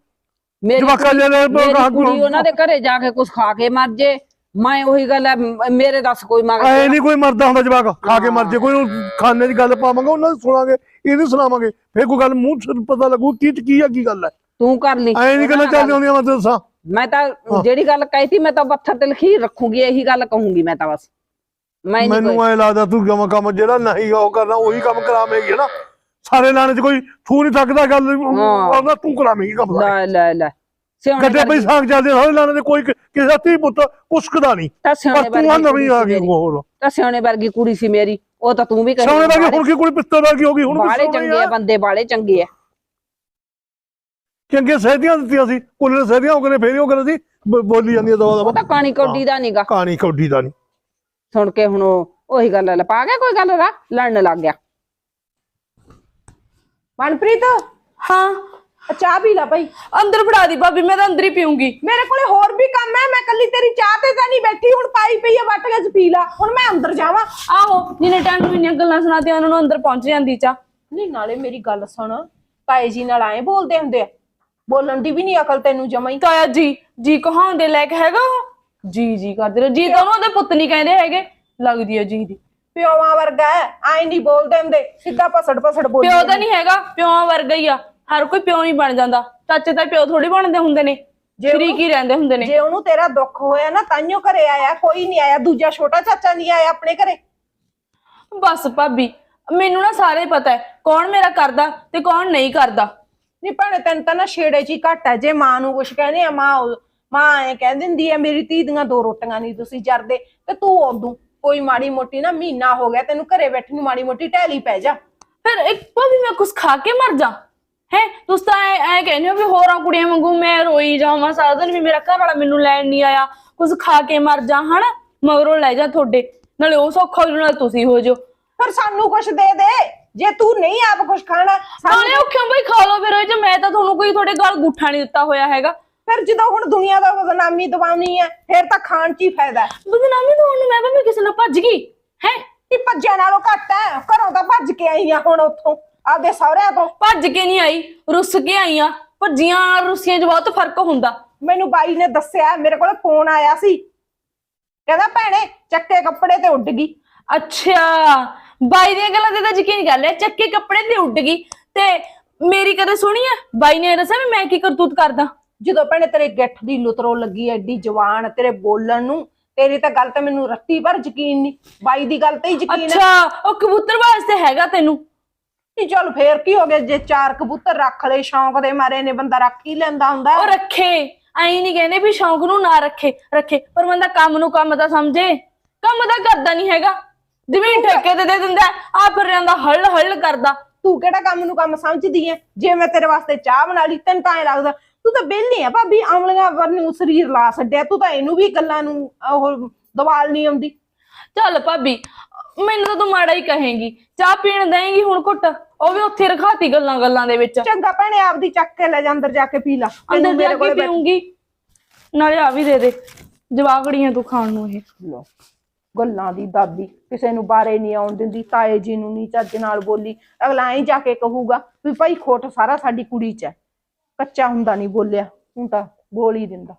ਮੇਰੀ ਜਵਾਕਾਂ ਦੇ ਲੈ ਮੇਰੀ ਰਾਤ ਕੁੜੀ ਨੂੰ- ਉਹਨਾਂ ਦੇ ਘਰੇ ਜਾ ਕੇ ਕੁਝ ਖਾ ਕੇ ਮਰ ਜੇ। ਮੈਂ ਉਹੀ ਗੱਲ ਹੈ ਮੇਰੇ ਦੱਸ ਕੋਈ ਮੰਗ ਐ ਨਹੀਂ ਕੋਈ ਮਰਦਾ ਹੁੰਦਾ ਜਵਾਕ। ਖਾ ਕੇ ਮਰ ਜੇ। ਕੋਈ ਖਾਣੇ ਦੀ ਗੱਲ ਪਾਵਾਂਗੇ ਉਹਨਾਂ ਦੀ ਸੁਣਾਂਗੇ ਇਹਦੀ ਸੁਣਾਵਾਂਗੇ। ਫਿਰ ਕੋਈ ਗੱਲ ਮੂੰਹ ਪਤਾ ਲੱਗੂ ਕੀ ਕੀ ਆ ਕੀ ਗੱਲ ਹੈ ਤੂੰ ਕਰ ਲਈ। ਐ ਨਹੀਂ ਗੱਲਾਂ ਚੱਲਦੀਆਂ ਹੁੰਦੀਆਂ ਮੈਂ ਦੱਸਾਂ। ਮੈਂ ਤਾਂ ਜਿਹੜੀ ਗੱਲ ਕਹੀ ਮੈਂ ਤਾਂ ਪੱਥਰ ਤੇ ਲਿਖੀ ਰੱਖੂਗੀ ਇਹੀ ਗੱਲ ਕਹੂੰਗੀ ਮੈਂ ਤਾਂ ਬਸ। ਮੈਨੂੰ ਐ ਲੱਗਦਾ ਤੂੰ ਕੰਮ ਕੰਮ ਜਿਹੜਾ ਨਹੀਂ ਉਹ ਕਰਨਾ ਉਹੀ ਕੰਮ ਕਰਾਵੇਂਗੀ ਨਾ ਸਾਰੇ ਲਾਣੇ ਚ ਕੋਈ ਥੂ ਨਹੀਂ ਥੱਕਦਾ ਗੱਲ ਉਹਦਾ ਤੂੰ ਕਰਾਵੇਂਗੀ ਕੰਮ। ਲੈ ਲੈ ਲੈ। ਸਿਆਣੇ ਗੱਡੇ ਪਈ ਸਾਗ ਚੱਲਦੇ ਸਾਰੇ ਲਾਣੇ ਦੇ ਕੋਈ ਕਿਸੇ ਦਾ ਧੀ ਪੁੱਤ ਕੁਸਕਦਾ ਨਹੀਂ ਪਰ ਸਿਆਣੇ ਤੂੰ ਆ ਨਵੀਂ ਆ ਗਈ ਸੀ ਹੋਰ। ਤਾਂ ਸਿਆਣੇ ਵਰਗੀ ਕੁੜੀ ਸੀ ਮੇਰੀ। ਉਹ ਤਾਂ ਤੂੰ ਵੀ ਕਹੀ ਸੋਨੇ ਵਰਗੀ ਹੁਣ ਕੀ ਕੁੜੀ ਪਿੱਤਲ ਵਰਗੀ ਹੋ ਗਈ ਹੁਣ ਵੀ ਬਾਲੇ ਚੰਗੇ ਆ। ਬੰਦੇ ਬਾਲੇ ਚੰਗੇ ਆ। ਚੰਗੇ ਸਹਿਦੀਆਂ ਦਿੱਤੀਆਂ ਸੀ ਕੁੱਲੇ ਸਹਿਦੀਆਂ ਹੋ ਗਏ ਨੇ ਫੇਰ ਹੀ ਹੋ ਗਏ ਸੀ ਬ- ਬੋਲੀ ਜਾਂਦੀ ਆ ਦਵਾ ਉਹ ਦਵਾ ਤਾਂ ਕਾਣੀ ਕੋਡੀ ਦਾ ਨੀਗਾ। ਕਹਾਣੀ ਕੌਡੀ ਦਾ ਨਹੀਂ ਸੁਣ ਕੇ ਹੁਣ ਉਹ- ਉਹੀ ਗੱਲ ਲਪਾ ਗਿਆ ਕੋਈ ਗੱਲ ਦਾ? ਲੜਨ ਲੱਗ ਗਿਆ। ਮਨਪ੍ਰੀਤ? ਹਾਂ। ਆ ਚਾਹ ਪੀ ਲੈ ਭਾਈ। ਅੰਦਰ ਫੜਾ ਦੀ ਭਾਬੀ ਮੈਂ ਤਾਂ ਅੰਦਰ ਹੀ ਪੀਉਂਗੀ ਮੇਰੇ ਕੋਲੇ ਹੋਰ ਵੀ ਕੰਮ ਹੈ ਮੈਂ ਕੱਲੀ ਤੇਰੀ ਚਾਹ ਤੇ ਤਾਂ ਨਹੀਂ ਬੈਠੀ ਹੁਣ ਪਾਈ ਪਈ ਆ ਵੱਟ ਕੇ ਚ ਪੀ ਲਾ। ਹੁਣ ਮੈਂ ਅੰਦਰ ਜਾਵਾਂ। ਆਹੋ ਜਿੰਨੇ ਟਾਈਮ ਨੂੰ ਇੰਨੀਆਂ ਗੱਲਾਂ ਸੁਣਾਤੀਆਂ ਉਹਨਾਂ ਨੂੰ ਅੰਦਰ ਪਹੁੰਚ ਜਾਂਦੀ ਚਾ ਨਹੀਂ ਨਾਲੇ ਮੇਰੀ ਗੱਲ ਸੁਣ। ਤਾਏ ਜੀ ਨਾਲ ਆਏ ਬੋਲਦੇ ਹੁੰਦੇ ਆ ਬੋਲਣ ਦੀ ਵੀ ਨਹੀਂ ਅਕਲ ਤੈਨੂੰ ਜਮਾਈ ਤਾਇਆ ਜੀ ਜੀ ਕਹਾਉਣ ਦੇ ਲਾਇਕ ਹੈਗਾ ਉਹ? ਜੀ ਜੀ ਕਰਦੇ ਰਹੇ। ਜੀ ਤਾਂ ਉਹਨੂੰ ਉਹਦੇ ਪੁੱਤ ਨਹੀਂ ਕਹਿੰਦੇ ਹੈਗੇ। ਲੱਗਦੀ ਹੈ ਜੀ ਦੀ। ਪਿਓਾਂ ਵਰਗਾ ਹੈ ਆਏ ਨਹੀਂ ਬੋਲਦੇ ਹੁੰਦੇ ਸਿੱਧਾ ਪਸੜ ਪਸੜ ਬੋਲੀ ਪਿਓ ਤਾਂ ਨਹੀਂ ਹੈਗਾ ਪਿਓਾਂ ਵਰਗਾ ਹੀ ਆ। ਹਰ ਕੋਈ ਪਿਓ ਨਹੀਂ ਬਣ ਜਾਂਦਾ। ਚਾਚੇ ਤਾਂ ਪਿਓ ਥੋੜੀ ਬਣਦੇ ਹੁੰਦੇ ਨੇ। ਜੇ ਸ਼ਰੀਕ ਹੀ ਰਹਿੰਦੇ ਹੁੰਦੇ ਨੇ। ਜੇ ਉਹਨੂੰ ਤੇਰਾ ਦੁੱਖ ਹੋਇਆ ਨਾ ਤਾਈਓ ਘਰੇ ਆਇਆ ਕੋਈ ਨਹੀਂ ਆਇਆ। ਦੂਜਾ ਛੋਟਾ ਚਾਚਾ ਨਹੀਂ ਆਇਆ ਆਪਣੇ ਘਰੇ। ਬਸ ਭਾਬੀ ਮੈਨੂੰ ਨਾ ਸਾਰੇ ਪਤਾ ਹੈ ਕੌਣ ਮੇਰਾ ਕਰਦਾ ਤੇ ਕੌਣ ਨਹੀਂ ਕਰਦਾ। ਨਹੀਂ ਭੈਣੇ ਤੈਨੂੰ ਤਾਂ ਨਾ ਛੇੜੇ ਚ ਹੀ ਘੱਟ ਹੈ ਜੇ ਮਾਂ ਨੂੰ ਕੁਛ ਕਹਿੰਦੇ ਆ ਮਾਂ ਉਹ- ਮਾਂ ਐ ਕਹਿ ਦਿੰਦੀ ਆ ਮੇਰੀ ਧੀ ਦੀਆਂ ਦੋ ਰੋਟੀਆਂ ਨਹੀਂ ਤੁਸੀਂ ਜਰਦੇ। ਤੇ ਤੂੰ ਉਦੋਂ ਕੋਈ ਮਾੜੀ ਮੋਟੀ ਨਾ ਮਹੀਨਾ ਹੋ ਗਿਆ ਤੈਨੂੰ ਘਰੇ ਬੈਠੀ ਨੂੰ ਮਾੜੀ ਮੋਟੀ ਢੈਲੀ ਪੈ ਜਾ। ਫਿਰ ਇੱਕ ਭਾਬੀ ਮੈਂ ਕੁਝ ਖਾ ਕੇ ਮਰ ਜਾ। ਹੈ? ਤੁਸੀਂ ਤਾਂ ਐ ਐ ਕਹਿੰਦੇ ਹੋ ਵੀ ਹੋਰਾਂ ਕੁੜੀਆਂ ਵਾਂਗੂ ਮੈਂ ਰੋਈ ਜਾਵਾਂ ਸਾਰਾ ਦਿਨ ਵੀ ਮੇਰਾ ਘਰ ਵਾਲਾ ਮੈਨੂੰ ਲੈਣ ਨਹੀਂ ਆਇਆ। ਕੁਝ ਖਾ ਕੇ ਮਰ ਜਾ ਹਨਾ? ਮਗਰੋਂ ਲੈ ਜਾ ਤੁਹਾਡੇ। ਨਾਲੇ ਉਹ ਸੌਖਾ ਹੋ ਜਾਊ, ਨਾਲੇ ਤੁਸੀਂ ਹੋ ਜਾਓ। ਫਿਰ ਸਾਨੂੰ ਕੁਛ ਦੇ ਦੇ। ਜੇ ਤੂੰ ਨਹੀਂ ਆਪ ਕੁਛ ਖਾਣਾ ਨਾਲੇ ਸਾਨੂੰ ਔਖਿਓ ਬਈ ਖਾ ਲਓ ਫਿਰ? ਜੇ ਮੈਂ ਤਾਂ ਤੁਹਾਨੂੰ ਕੋਈ ਤੁਹਾਡੇ ਗਲ ਗੁੱਠਾ ਨਹੀਂ ਦਿੱਤਾ ਹੋਇਆ ਹੈਗਾ। ਫਿਰ ਜਦੋਂ ਹੁਣ ਦੁਨੀਆ ਦਾ ਬਦਨਾਮੀ ਦਵਾਉਣੀ ਹੈ ਫਿਰ ਤਾਂ ਖਾਣ 'ਚ ਹੀ ਫਾਇਦਾ। ਹੈ ਬਦਨਾਮੀ ਤੁਹਾਨੂੰ ਮੈਂ ਭਾਵੇਂ ਕਿਸੇ ਨਾਲ ਭੱਜ ਗਈ ਹੈ? ਇਹ ਭੱਜਿਆ ਨਾਲੋਂ ਘੱਟ ਹੈ ਘਰੋਂ ਤਾਂ ਭੱਜ ਕੇ ਆਈ ਆ ਹੁਣ ਉੱਥੋਂ ਆਪਦੇ ਸਹੁਰਿਆਂ ਤੋਂ। ਭੱਜ ਕੇ ਨਹੀਂ ਆਈ ਰੁੱਸ ਕੇ ਆਈ ਆ। ਭੱਜੀਆਂ ਰੁੱਸੀਆਂ 'ਚ ਬਹੁਤ ਫ਼ਰਕ ਹੁੰਦਾ। ਮੈਨੂੰ ਬਾਈ ਨੇ ਦੱਸਿਆ ਮੇਰੇ ਕੋਲ ਫੋਨ ਆਇਆ ਸੀ। ਕਹਿੰਦਾ ਭੈਣੇ ਚੱਕੇ ਕੱਪੜੇ ਤੇ ਉੱਡ ਗਈ। ਅੱਛਾ ਬਾਈ ਦੀਆਂ ਗੱਲਾਂ ਤੇ ਤਾਂ ਯਕੀਨ ਕਰ ਲਿਆ ਚੱਕੇ ਕੱਪੜੇ ਤੇ ਉੱਡ ਗਈ ਤੇ ਮੇਰੀ ਕਦੇ ਸੁਣੀ ਆ? ਬਾਈ ਨੇ ਦੱਸਿਆ ਵੀ ਮੈਂ ਕੀ ਕਰਤੂਤ ਕਰਦਾ? ਜਦੋਂ ਭੈਣੇ ਤੇਰੇ ਗਿੱਠ ਦੀ ਲੁਤਰੋ ਲੱਗੀ ਐਡੀ ਜਵਾਨ ਤੇਰੇ ਬੋਲਣ ਨੂੰ ਤੇਰੀ ਤਾਂ ਗੱਲ ਤੇ ਮੈਨੂੰ ਰੱਤੀ ਪਰ ਯਕੀਨ ਨਹੀਂ। ਬਾਈ ਦੀ ਗੱਲ ਤੇ ਹੀ ਯਕੀਨ ਹੈ। ਅੱਛਾ ਉਹ ਕਬੂਤਰ ਵਾਸਤੇ ਹੈਗਾ ਤੈਨੂੰ? ਨਹੀਂ ਚੱਲ ਫੇਰ ਕੀ ਹੋ ਗਿਆ? ਜੇ ਚਾਰ ਕਬੂਤਰ ਰੱਖ ਲਏ ਸ਼ੌਂਕ ਦੇ ਮਾਰੇ ਨੇ ਬੰਦਾ ਰੱਖ ਹੀ ਲੈਂਦਾ ਹੁੰਦਾ। ਉਹ ਰੱਖੇ ਐਂ ਨਹੀਂ ਕਹਿੰਦੇ ਵੀ ਸ਼ੌਂਕ ਨੂੰ ਨਾ ਰੱਖੇ ਰੱਖੇ ਪਰ ਬੰਦਾ ਕੰਮ ਨੂੰ ਕੰਮ ਤਾਂ ਸਮਝੇ। ਕੰਮ ਤਾਂ ਕਰਦਾ ਨਹੀਂ ਹੈਗਾ। ਜਿਵੇਂ ਠੇਕੇ ਤੇ ਦੇ ਦਿੰਦਾ ਆ ਫਿਰ ਜਾਂਦਾ ਹੱਲ ਹੱਲ ਕਰਦਾ। ਤੂੰ ਕਿਹੜਾ ਕੰਮ ਨੂੰ ਕੰਮ ਸਮਝਦੀ ਐ? ਜੇ ਮੈਂ ਤੇਰੇ ਵਾਸਤੇ ਚਾਹ ਬਣਾ ਲਈ ਤੈਨੂੰ ਤਾਂ ਐ ਲੱਗਦਾ ਤੂੰ ਤਾਂ ਬੇਲੀ ਆ ਭਾਬੀ ਆਮਲੀਆਂ ਵਰਨੂ ਸਰੀਰ ਲਾ ਛੱਡਿਆ ਤੂੰ ਤਾਂ ਇਹਨੂੰ ਵੀ ਗੱਲਾਂ ਨੂੰ ਉਹ ਦਵਾਲ ਨਹੀਂ ਆਉਂਦੀ। ਚੱਲ ਭਾਬੀ ਮੈਨੂੰ ਤਾਂ ਤੂੰ ਮਾੜਾ ਹੀ ਕਹੇਂਗੀ। ਚਾਹ ਪੀਣ ਦੇਂਗੀ ਹੁਣ ਘੁੱਟ ਉਹ ਵੀ ਉੱਥੇ ਰਖਾਤੀ ਗੱਲਾਂ ਗੱਲਾਂ ਦੇ ਵਿੱਚ। ਚੰਗਾ ਭੈਣੇ ਆਪਦੀ ਚੱਕ ਕੇ ਲੈ ਜਾ ਅੰਦਰ ਜਾ ਕੇ ਪੀ ਲਾ। ਅੰਦਰ ਜਾ ਮੇਰੇ ਕੇ ਪੀਉਂਗੀ ਨਾਲੇ ਆ ਵੀ ਦੇ ਦੇ ਜਵਾਕੜੀਆਂ ਤੂੰ ਖਾਣ ਨੂੰ ਇਹ। ਲਓ, ਗੱਲਾਂ ਦੀ ਦਾਦੀ, ਕਿਸੇ ਨੂੰ ਬਾਰੇ ਨਹੀਂ ਆਉਣ ਦਿੰਦੀ, ਤਾਏ ਜੀ ਨੂੰ ਨਹੀਂ ਚੱਜ ਨਾਲ ਬੋਲੀ, ਅਗਲਾ ਐਂ ਜਾ ਕੇ ਕਹੂਗਾ ਵੀ ਭਾਈ ਖੋਟ ਸਾਰਾ ਸਾਡੀ ਕੁੜੀ 'ਚ ਹੈ। ਕੱਚਾ ਹੁੰਦਾ ਨਹੀਂ ਬੋਲਿਆ, ਹੁਣ ਤਾਂ ਬੋਲ ਹੀ ਦਿੰਦਾ।